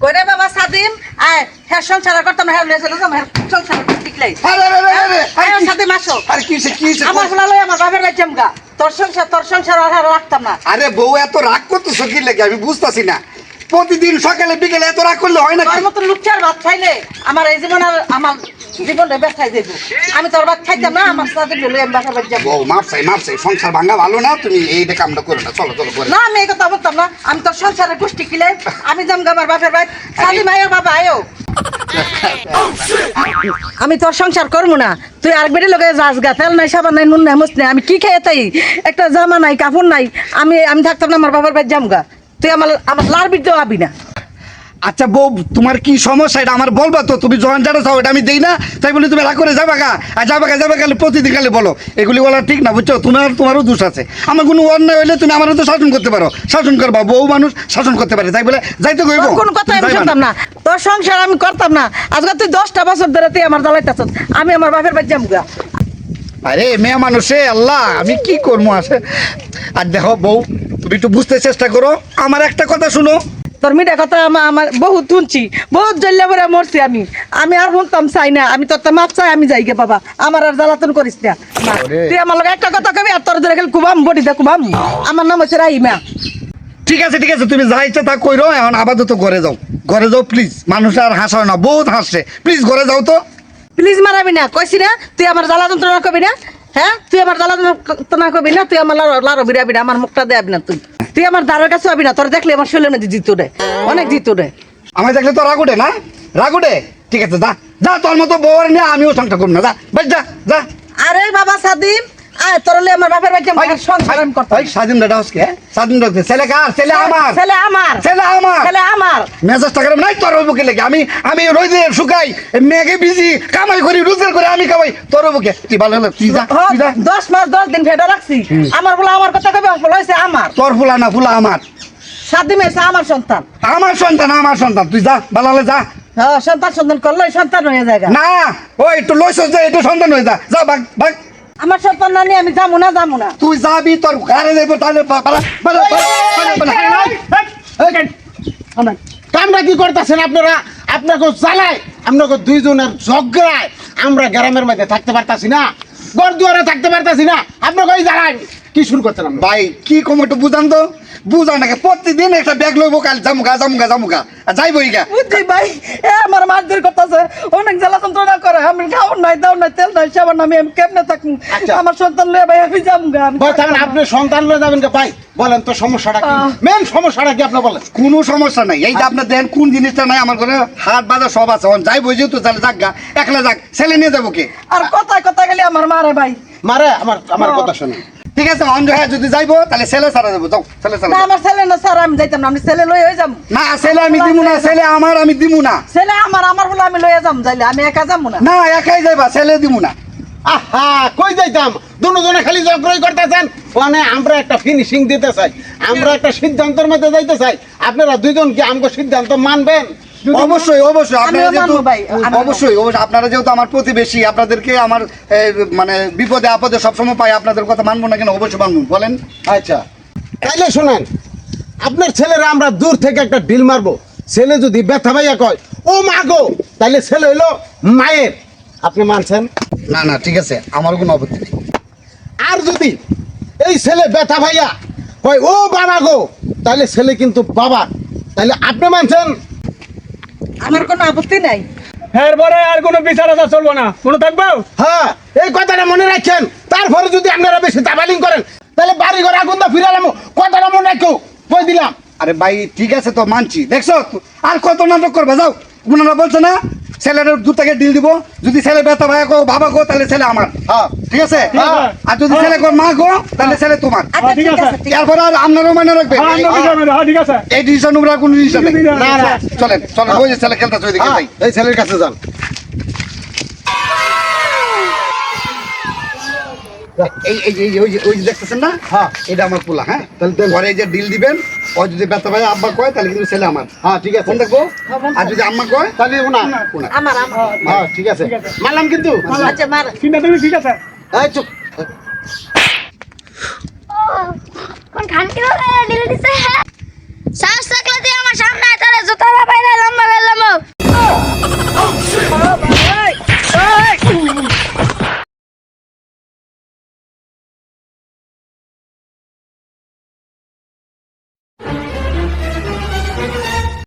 কইরে বাবা সাদিম? আয় হ্যাঁ সংসার করতাম হ্যাঁ লেজে লেজে হ্যাঁ সংসার আরে, কি- সাদিম আসো। আরে কি হইছে, কি হইছে? আমার ফুলা লই আমার বাপের বাড়ি জামগা তোর সংসার তোর সংসার আর আর রাখতাম না। আরে বউ এত রাগ করতেছো কি লেগে? আমি বুঝতাছি না। প্রতিদিন সকালে বিকেলে এত রাগ করলে হয় না তোর মতো লুচ্চার ভাত খাইলে আমার এই জীবন আর আমার জীবনটা ব্যথাই দেবো আমি তোর ভাত খাইতাম না আমার সাদিম লই আমি বাপের বাড়ি যাব। বউ মাপসাই মাপসাই সংসার ভাঙা ভালো না তুমি এই কামটা করো না চলো চলো করে না আমি এই কথা বলতাম না আমি তোর সংসারের গোষ্ঠী কিলে আমি জামগা আমার বাপের বাড়ি। সাদিম আয়ো বাবা আয়ো। আমি তোর সংসার করব না তুই আরেকবারই লোকে যাস গা তেল নাই সাবান নাই নুন নাই মুস নাই আমি কি খেয়ে তাই? একটা জামা নাই কাপড় নাই আমি আমি থাকতাম না আমার বাবার বাড়ি জামগা তুই আমার আমার লার বিদ্যা হবি না। আচ্ছা বউ তোমার কি সমস্যা? এটা আমার বলবা তো তুমি জয়েন যেটা চাও এটা আমি দিই না। তাই বলে তুমি রাগ করে যাবে গা। আর যাবে গা যাবে গেলে প্রতিদিন খালি বলো। এগুলি বলা ঠিক না বুঝছ? তোমার তোমারও দোষ আছে। আমার কোনো অন্যায় হইলে তুমি আমারও তো শাসন করতে পারো। শাসন করবা বউ মানুষ শাসন করতে পারে। তাই বলে যাইতে কইব। কোনো কথা আমি শুনতাম না। তোর সংসার আমি করতাম না। আজকে তুই দশটা বছর ধরে তুই আমার জ্বালাইতেছ আমি আমার বাপের বাড়ি যাব গা। আরে মেয়ে মানুষে আল্লাহ আমি কি করব? আসে আর দেখো বউ তুমি একটু বুঝতে চেষ্টা করো। আমার একটা কথা শুনো। তোর মিঠা কথা আমার আমার বহুত শুনছি। বহুত জল্লা করে মরছি আমি। আমি আর শুনতাম চাই না। আমি তোর তো মাপ চাই আমি যাই গে বাবা। আমার আর জ্বালাতন করিস না। তুই আমার একটা কথা কবি আর তোর ধরে গেল কুবাম বডি দে কুবাম। আমার নাম হচ্ছে ঠিক আছে ঠিক আছে তুমি যা ইচ্ছা তা কইরো এখন আপাতত ঘরে যাও। ঘরে যাও প্লিজ মানুষ আর হাসা না বহুত হাসছে প্লিজ ঘরে যাও তো। প্লিজ মারাবি না কইছি না তুই আমার জ্বালা যন্ত্রণা করবি না। হ্যাঁ? তুই আমার দালা তো না করবি না? তুই আমার লার- বিরাবি না আমার মুখটা দেয়াবি না তুই। তুই আমার দ্বারের কাছে হবি না তোর দেখলে আমার শরীরের মধ্যে জিতো রে। অনেক জিতু রে। আমি দেখলে তো রাগুডে না? রাগুডে ঠিক আছে যা। যা তোর মতো বউর নিয়ে আমিও সংসার করব না যা। বেশ যা যা। আরে বাবা সাদিম আয় আমার বাপের বাড়ি আমার সংসার আমি করতাম। ওই স্বাধীন দাদা হসকে স্বাধীন দাদা ছেলে কার? ছেলে আমার। ছেলে আমার। ছেলে আমার। ছেলে আমার। মেজাজটা খারাপ নাই তোর বুকে লেগে? আমি আমি রোদে শুকাই মেঘে বিজি কামাই করি রোজগার করে আমি কামাই। তোর বুকে তুই ভালো হলো তুই যা যা। দশ মাস দশ দিন ফেটে রাখছি। আমার বলে আমার কথা কবে হয়েছে আমার। তোর ফুলা না ফুলা আমার। আমার সন্তান। আমার সন্তান আমার সন্তান। তুই যা ভালো হলে যা। হ্যাঁ সন্তান সন্তান করলে সন্তান হয়ে যায় না ও একটু লইছ যে একটু সন্তান হয়ে যা। যা ভাগ ভাগ। আমার সন্তান না নিয়ে আমি যাব না যাব না। তুই যাবি তোর ঘরে যাইব তাহলে কামরা কি করতেছেন আপনারা? আপনাকে জ্বালায় আপনাকে দুইজনের ঝগড়ায় আমরা গ্রামের মধ্যে থাকতে পারতাছি না ঘর দুয়ারে থাকতে পারতাছি না আপনাকে ওই জ্বালায় কি শুরু করছেন আমরা ভাই কি কম একটু বুঝান তো। বুঝান নাকি প্রতিদিন একটা ব্যাগ লইব কাল জামুকা জামুকা জামুকা যাইবই গা বুঝছি ভাই এ আমার মারধর করতেছে অনেক জ্বালা যন্ত্রণা করে আমি খাওয়ার নাই দাও নাই তেল নাই সাবান আমি আমি কেমনে থাকব? আচ্ছা। আমার সন্তান লয়ে ভাই আমি যাব তাহলে আপনি সন্তান লয়ে যাবেন কে? ভাই বলেন তো সমস্যাটা কি? মেন সমস্যাটা কি আপনি বলেন? কোনো সমস্যা নাই। এই যে আপনার দেন কোন জিনিসটা নাই? আমার ঘরে হাট বাজার সব আছে। অন বুঝি তো তাহলে যাক গা। একলা যাক ছেলে নিয়ে যাব কে? আর কথায় কথা গেলে আমার মারে ভাই। মারে? আমার আমার কথা শুনুন। ঠিক আছে অন হ্যাঁ যদি যাইবো তাহলে ছেলে ছাড়া যাব। যাও ছেলে ছাড়া না। আমার ছেলে না স্যার আমি যাইতাম না আমি ছেলে লয়ে হয়ে যাব। না ছেলে আমি দিমু না ছেলে আমার আমি দিমু না। ছেলে আমার আমার বলে আমি লয়ে যাব যাইলে আমি একা যাব না। না একাই যাইবা ছেলে দিমু না। আহা কই যাইতাম? দুজনে খালি জগড়াই করতেছেন। মানে আমরা একটা ফিনিশিং দিতে চাই। আমরা একটা সিদ্ধান্তের মধ্যে যাইতে চাই। আপনারা দুইজন কি আমগো সিদ্ধান্ত মানবেন? অবশ্যই অবশ্যই আপনারা যেহেতু অবশ্যই অবশ্যই আপনারা যেহেতু আমার প্রতিবেশী আপনাদেরকে আমার মানে বিপদে আপদে সবসময় পাই আপনাদের কথা মানবো না কেন অবশ্যই মানবো। বলেন। আচ্ছা তাইলে শোনেন আপনার ছেলেরা আমরা দূর থেকে একটা ডিল মারবো। ছেলে যদি ব্যথা ভাইয়া কয় ও মা গো! তাইলে ছেলে হইল মায়ের। আপনি মানছেন? না না ঠিক আছে আমার কোনো আপত্তি নেই। আর যদি এই ছেলে ব্যথা ভাইয়া কয় ও বাবা গো! তাহলে ছেলে কিন্তু বাবার। তাহলে আপনি মানছেন? আমার কোনো আপত্তি নাই। এরপরে আর কোনো বিচার আচার চলবো না। কোনো থাকব? হ্যাঁ এই কথাটা মনে রাখছেন তারপরে যদি আপনারা বেশি দাবালিং করেন তাহলে বাড়ি ঘরে আগুন দা ফিরালাম। কথাটা মনে রাখো। কই দিলাম? আরে ভাই ঠিক আছে তো মানছি। দেখছ? আর কত নাটক করবে যাও। ওনারা বলছো না? ছেলের দু থেকে ডিল দিব। যদি ছেলে বেতা ভাই কো বাবা কো তাহলে ছেলে আমার। হ্যাঁ। ঠিক আছে? হ্যাঁ। আর যদি ছেলে কো মা কো তাহলে ছেলে তোমার। আচ্ছা ঠিক ঠিক আছে। আর আপনারও মনে রাখবে। হ্যাঁ। হ্যাঁ, ঠিক আছে। এই ডিসিশন উপরে কোনো ডিসিশন না, না। চলেন চলেন। ওই ছেলে খেলতে হ্যাঁ, এই ছেলের কাছে যান। এই এই এই ওই যে ওই দেখতেছেন না? হ্যাঁ। এটা আমার পোলা হ্যাঁ? তাহলে। ঘরে এই যে ডিল দিবেন ও যদি ব্যথা ভাই আব্বা কয় তাহলে কিন্তু ছেলে আমার। হ্যাঁ ঠিক আছে। দেখব? আর যদি আম্মা কয় তাহলে না কোনা আমার আমার। হ্যাঁ ঠিক আছে। মানলাম কিন্তু? আচ্ছা মার। ঠিক আছে? এই চুপ। কোন খানকি বাবা ডিল দিছে?